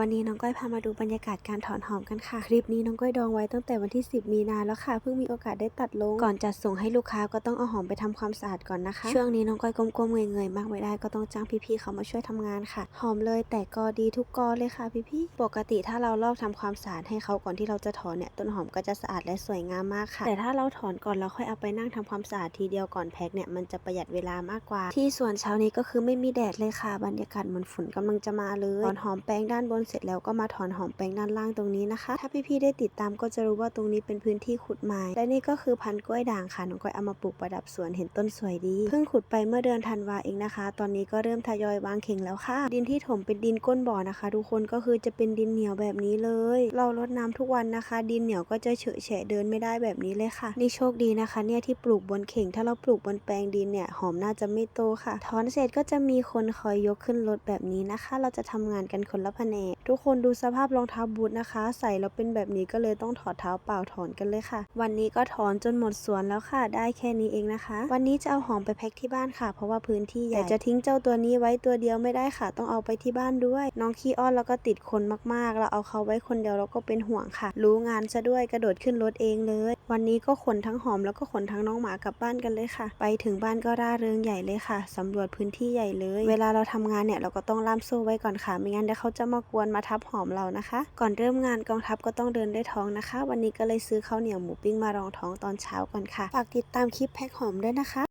วันนี้น้องก้อยพามาดูบรรยากาศการถอนหอมกันค่ะ คลิปนี้น้องก้อยดองไว้ตั้งแต่วันที่ 10 มีนาแล้วค่ะ เพิ่งมีโอกาสได้ตัดลง ก่อนจัดส่งให้ลูกค้าก็ต้องเอาหอมไปทำความสะอาดก่อนนะคะ ช่วงนี้น้องก้อยก้มๆเงยๆมากไม่ได้ก็ต้องจ้างพี่ๆเขามาช่วยทำงานค่ะ หอมเลยแต่กอดีทุกกอเลยค่ะพี่ๆ ปกติถ้าเราลอกทำความสะอาดให้เขาก่อนที่เราจะถอนเนี่ยต้นหอมก็จะสะอาดและสวยงามมากค่ะ แต่ถ้าเราถอนก่อนแล้วค่อยเอาไปนั่งทำความสะอาดทีเดียวก่อนแพ็คเนี่ยมันจะประหยัดเวลามากกว่า ที่สวนเช้านี้ก็คือไม่มีแดดเลยค่ะ บรรยากาศเหมือนฝนกำลังจะมาเลยถอนหอมแป้งด้านบนเสร็จแล้วก็มาถอนหอมแป้งด้านล่างตรงนี้นะคะ ถ้าพี่ๆได้ติดตามก็จะรู้ว่าตรงนี้เป็นพื้นที่ขุดไม้และนี่ก็คือพันกล้วยด่างค่ะน้องก้อยเอามาปลูกประดับสวนเห็นต้นสวยดีเพิ่งขุดไปเมื่อเดือนธันวาเองนะคะ ตอนนี้ก็เริ่มทยอยวางเข่งแล้วค่ะ ดินที่ถมเป็นดินก้นบ่อนะคะ ทุกคนก็คือจะเป็นดินเหนียวแบบนี้เลย เรารดน้ำทุกวันนะคะ ดินเหนียวก็จะเฉอะแฉะเดินไม่ได้แบบนี้เลยค่ะ นี่โชคดีนะคะ เนี่ยที่ปลูกบนเข่ง ถ้าเราปลูกบนแปลงดินเนี่ยหอมน่าจะไม่โตค่ะถอนเสร็จก็จะมีคนคอยยกขึ้นรถแบบนี้นะคะ เราจะทำงานกันคนละแผนกทุกคนดูสภาพรองเท้าบูทนะคะ ใส่แล้วเป็นแบบนี้ก็เลยต้องถอดเท้าเปล่าถอนกันเลยค่ะ วันนี้ก็ถอนจนหมดสวนแล้วค่ะ ได้แค่นี้เองนะคะ วันนี้จะเอาหอมไปแพ็คที่บ้านค่ะ เพราะว่าพื้นที่ใหญ่แต่จะทิ้งเจ้าตัวนี้ไว้ตัวเดียวไม่ได้ค่ะ ต้องเอาไปที่บ้านด้วย น้องขี้อ้อนแล้วก็ติดคนมากๆ เราเอาเขาไว้คนเดียวเราก็เป็นห่วงค่ะ รู้งานซะด้วยกระโดดขึ้นรถเองเลย วันนี้ก็ขนทั้งหอมแล้วก็ขนทั้งน้องหมากลับบ้านกันเลยค่ะ ไปถึงบ้านก็ร่าเริงใหญ่เลยค่ะสำรวจพื้นที่ใหญ่เลย เวลาเราทำงานเนี่ยเราก็ต้องล่ามโซ่ไว้ก่อนค่ะ ไม่งั้นเดี๋ยวเขาจะมากวนมาทับหอมเรานะคะ ก่อนเริ่มงานกองทัพก็ต้องเดินด้วยท้องนะคะ วันนี้ก็เลยซื้อข้าวเหนียวหมูปิ้งมารองท้องตอนเช้าก่อนค่ะฝากติดตามคลิปแพ็คหอมด้วยนะคะ